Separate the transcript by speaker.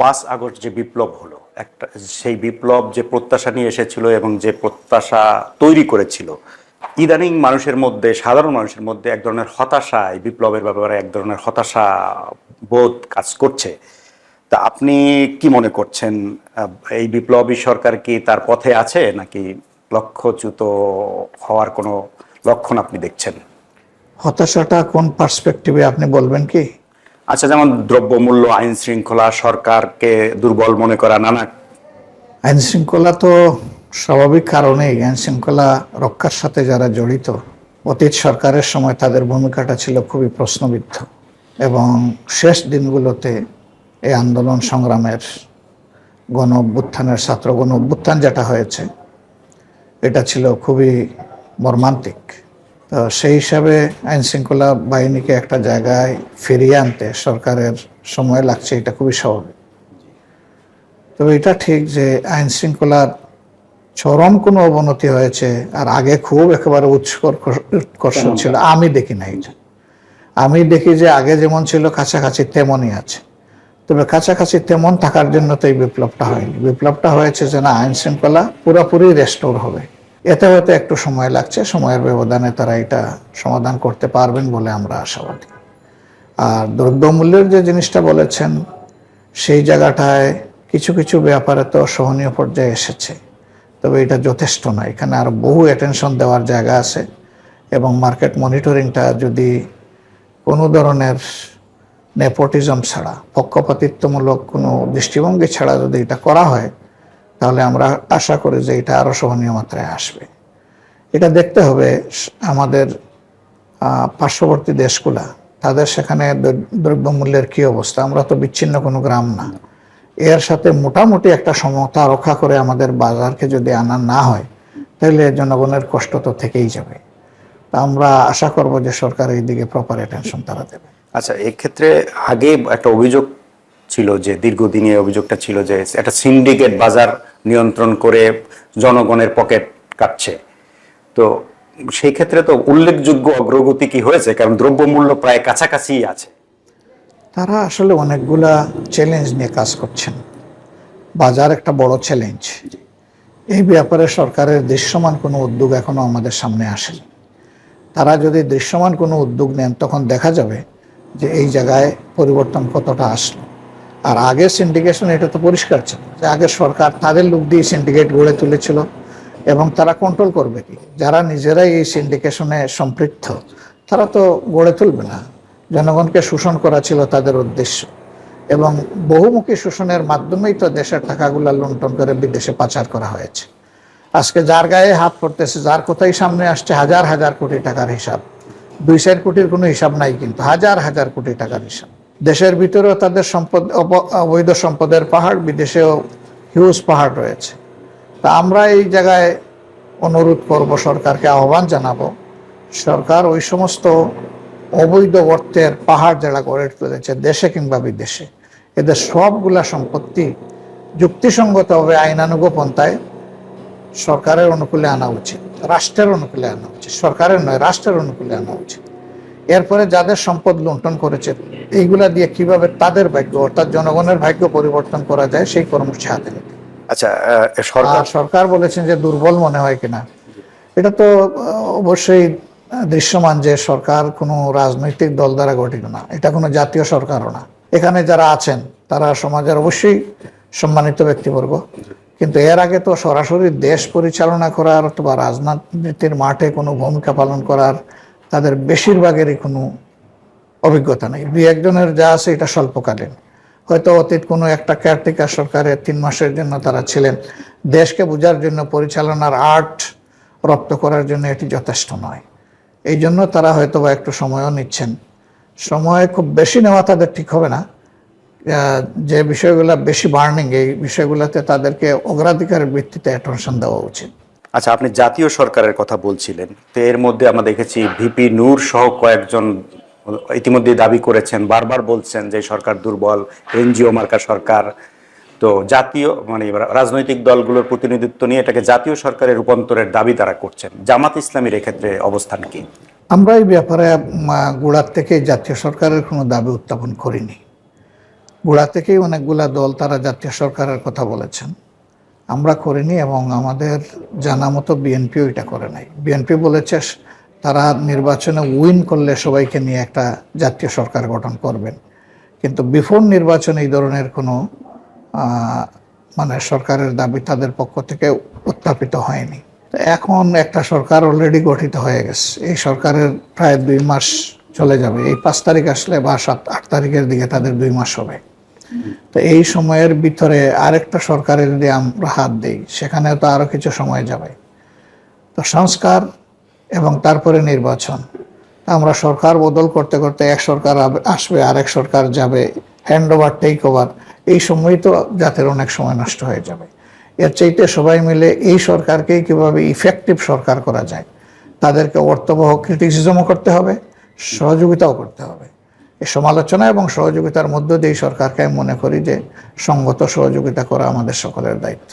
Speaker 1: পাঁচ আগস্ট যে বিপ্লব হলো, একটা সেই বিপ্লব যে প্রত্যাশা নিয়ে এসেছিল এবং যে প্রত্যাশা তৈরি করেছিল, ইদানিং মানুষের মধ্যে, সাধারণ মানুষের মধ্যে এক ধরনের হতাশা, এই বিপ্লবের ব্যাপারে এক ধরনের হতাশা বোধ কাজ করছে। তা আপনি কি মনে করছেন? এই বিপ্লবী সরকার কি তার পথে আছে নাকি লক্ষ্যচ্যুত হওয়ার কোনো লক্ষণ আপনি দেখছেন?
Speaker 2: হতাশাটা কোন পার্সপেক্টিভে আপনি বলবেন কি?
Speaker 1: আচ্ছা যেমন দ্রব্যমূল্য, আইন শৃঙ্খলা সরকারকে দুর্বল মনে করা, নানা
Speaker 2: আইন শৃঙ্খলা তো স্বাভাবিক কারণেই। আইন শৃঙ্খলা রক্ষার সাথে যারা জড়িত, অতীত সরকারের সময় তাদের ভূমিকাটা ছিল খুবই প্রশ্নবিদ্ধ এবং শেষ দিনগুলোতে এই আন্দোলন সংগ্রামের গণ অভ্যুত্থানের, ছাত্র গণ অভ্যুত্থান যেটা হয়েছে, এটা ছিল খুবই মর্মান্তিক। তো সেই হিসাবে আইন শৃঙ্খলা বাহিনীকে একটা জায়গায় ফিরিয়ে আনতে সরকারের সময় লাগছে এটা খুবই স্বাভাবিক। তবে এটা ঠিক যে আইন শৃঙ্খলার চরম কোনো অবনতি হয়েছে আর আগে খুব একেবারে উৎকর্ষ- উৎকর্ষ ছিল। আমি দেখি না এটা। আমি দেখি যে আগে যেমন ছিল কাছাকাছি তেমনই আছে। তবে কাছাকাছি তেমন থাকার জন্য তো এই বিপ্লবটা হয়নি। বিপ্লবটা হয়েছে যে না আইন শৃঙ্খলা পুরোপুরি রেস্টোর হবে। এতে হয়তো একটু সময় লাগছে, সময়ের ব্যবধানে তারা এটা সমাধান করতে পারবেন বলে আমরা আশাবাদী। আর দ্রব্যমূল্যের যে জিনিসটা বলেছেন, সেই জায়গাটায় কিছু কিছু ব্যাপারে তো সহনীয় পর্যায়ে এসেছে। তবে এটা যথেষ্ট নয় এখানে আরও বহু অ্যাটেনশন দেওয়ার জায়গা আছে এবং মার্কেট মনিটরিংটা যদি কোনো ধরনের নেপোটিজম ছাড়া, পক্ষপাতিত্বমূলক কোনো দৃষ্টিভঙ্গি ছাড়া যদি এটা করা হয় তাহলে আমরা আশা করি যে এটা আরও সহনীয় মাত্রায় আসবে। এটা দেখতে হবে আমাদের পার্শ্ববর্তী দেশগুলা, তাদের সেখানে দ্র- দ্রব্যমূল্যের কি অবস্থা? আমরা তো বিচ্ছিন্ন কোনো গ্রাম না। এর সাথে মোটামুটি একটা সমতা রক্ষা করে আমাদের বাজারকে যদি আনা না হয়, তাহলে জনগণের কষ্ট তো থেকেই যাবে। তা আমরা আশা করব যে সরকার এই দিকে প্রপার অ্যাটেনশন তারা দেবে।
Speaker 1: আচ্ছা এক্ষেত্রে আগে একটা অভিযোগ ছিল যে, দীর্ঘদিনের অভিযোগটা ছিল যে, একটা সিন্ডিকেট বাজার নিয়ন্ত্রণ করে জনগণের পকেট কাটছে। তো সেই ক্ষেত্রে তো উল্লেখযোগ্য অগ্রগতি কি হয়েছে? কারণ দ্রব্যমূল্য প্রায় কাছাকাছি আছে।
Speaker 2: তারা আসলে অনেকগুলা চ্যালেঞ্জ নিয়ে কাজ করছেন। বাজার একটা বড় চ্যালেঞ্জ এই ব্যাপারে সরকারের দৃশ্যমান কোনো উদ্যোগ এখনও আমাদের সামনে আসেনি। তারা যদি দৃশ্যমান কোনো উদ্যোগ নেন, তখন দেখা যাবে যে এই জায়গায় পরিবর্তন কতটা আসলো। আর আগে সিন্ডিকেশন এটা তো পরিষ্কার ছিল যে আগে সরকার তাদের লোক দিয়ে সিন্ডিকেট গড়ে তুলেছিল এবং তারা কন্ট্রোল করবে কি? যারা নিজেরাই এই সিন্ডিকেশনে সম্পৃক্ত, তারা তো গড়ে তুলবে না। জনগণকে শোষণ করা ছিল তাদের উদ্দেশ্য। এবং বহুমুখী শোষণের মাধ্যমেই তো দেশের টাকাগুলা লুণ্ঠন করে বিদেশে পাচার করা হয়েছে। আজকে যার গায়ে হাত পড়তেছে, যার কোথায় সামনে আসছে, হাজার হাজার কোটি টাকার হিসাব। দুই চার কোটির কোনো হিসাব নাই কিন্তু, হাজার হাজার কোটি টাকার হিসাব। দেশের ভিতরেও তাদের সম্পদ, অব- অবৈধ সম্পদের পাহাড়, বিদেশেও হিউজ পাহাড় রয়েছে। তা আমরা এই জায়গায় অনুরোধ করব সরকারকে আহ্বান জানাব, সরকার ওই সমস্ত অবৈধ অর্থের পাহাড় যারা গড়ে তুলেছে, দেশে কিংবা বিদেশে। এদের সবগুলা সম্পত্তি যুক্তিসঙ্গতভাবে আইনানুগ পন্থায় সরকারের অনুকূলে আনা উচিত, রাষ্ট্রের অনুকূলে আনা উচিত, সরকারের নয়, রাষ্ট্রের অনুকূলে আনা উচিত। এরপরে যাদের সম্পদ লুণ্ঠন করেছে এইগুলা দিয়ে কীভাবে তাদের ভাগ্য অর্থাৎ জনগণের ভাগ্য পরিবর্তন করা যায় সেই কর্মসূচি হাতে নিতে।
Speaker 1: আচ্ছা সরকার
Speaker 2: সরকার বলেছেন যে দুর্বল মনে হয় কিনা। এটা তো অবশ্যই দৃশ্যমান যে সরকার কোনো রাজনৈতিক দল দ্বারা গঠিত না। এটা কোনো জাতীয় সরকারও না। এখানে যারা আছেন তারা সমাজের অবশ্যই সম্মানিত ব্যক্তিবর্গ। কিন্তু এর আগে তো সরাসরি দেশ পরিচালনা করার অথবা রাজনীতির মাঠে কোনো ভূমিকা পালন করার তাদের বেশিরভাগেরই কোনো অভিজ্ঞতা নেই। দুই একজনের যা আছে এটা স্বল্পকালীন। হয়তো অতীত কোনো একটা কেয়ারটেকার সরকারের তিন মাসের জন্য তারা ছিলেন। দেশকে বোঝার জন্য, পরিচালনার আর্ট রপ্ত করার জন্য এটি যথেষ্ট নয়। এই জন্য তারা হয়তো বা একটু সময়ও নিচ্ছেন। সময় খুব বেশি নেওয়া তাদের ঠিক হবে না। যে বিষয়গুলো বেশি বার্নিং এই বিষয়গুলোতে তাদেরকে অগ্রাধিকারের ভিত্তিতে অ্যাটেনশন দেওয়া উচিত।
Speaker 1: আচ্ছা আপনি জাতীয় সরকারের কথা বলছিলেন, তো এর মধ্যে আমরা দেখেছি ভিপি নূর সহ কয়েকজন ইতিমধ্যে দাবি করেছেন, বারবার বলছেন যে সরকার দুর্বল, এনজিও মার্কা সরকার, তো জাতীয় মানে রাজনৈতিক দলগুলোর প্রতিনিধিত্ব নিয়ে এটাকে জাতীয় সরকারের রূপান্তরের দাবি তারা করছেন। জামাত ইসলামীর এক্ষেত্রে অবস্থান কি?
Speaker 2: আমরা এই ব্যাপারে গোড়ার থেকে জাতীয় সরকারের কোনো দাবি উত্থাপন করিনি। গোড়া থেকেই অনেকগুলা দল তারা জাতীয় সরকারের কথা বলেছেন। আমরা করিনি এবং আমাদের জানা মতো বিএনপিও এটা করে নাই। বিএনপি বলেছে তারা নির্বাচনে উইন করলে সবাইকে নিয়ে একটা জাতীয় সরকার গঠন করবেন। কিন্তু বিফোর নির্বাচন এই ধরনের কোনো মানে সরকারের দাবি তাদের পক্ষ থেকে উত্থাপিত হয়নি। তো এখন একটা সরকার অলরেডি গঠিত হয়ে গেছে। এই সরকারের প্রায় দুই মাস চলে যাবে। এই পাঁচ তারিখ আসলে বা সাত, আট তারিখের দিকে তাদের দুই মাস হবে। তো এই সময়ের ভিতরে আরেকটা সরকারের যদি আমরা হাত দিই, সেখানেও তো আরও কিছু সময় যাবে। তো সংস্কার এবং তারপরে নির্বাচন। আমরা সরকার বদল করতে করতে এক সরকার আসবে, আরেক সরকার যাবে হ্যান্ড ওভার টেক ওভার এই সময় তো জাতের অনেক সময় নষ্ট হয়ে যাবে। এর চাইতে সবাই মিলে এই সরকারকে কীভাবে ইফেক্টিভ সরকার করা যায়, তাদেরকে অর্থবহ ক্রিটিসিজমও করতে হবে, সহযোগিতাও করতে হবে। সমালোচনা এবং সহযোগিতার মধ্য দিয়ে সরকারকে আমি মনে করি যে সঙ্গত সহযোগিতা করা আমাদের সকলের দায়িত্ব।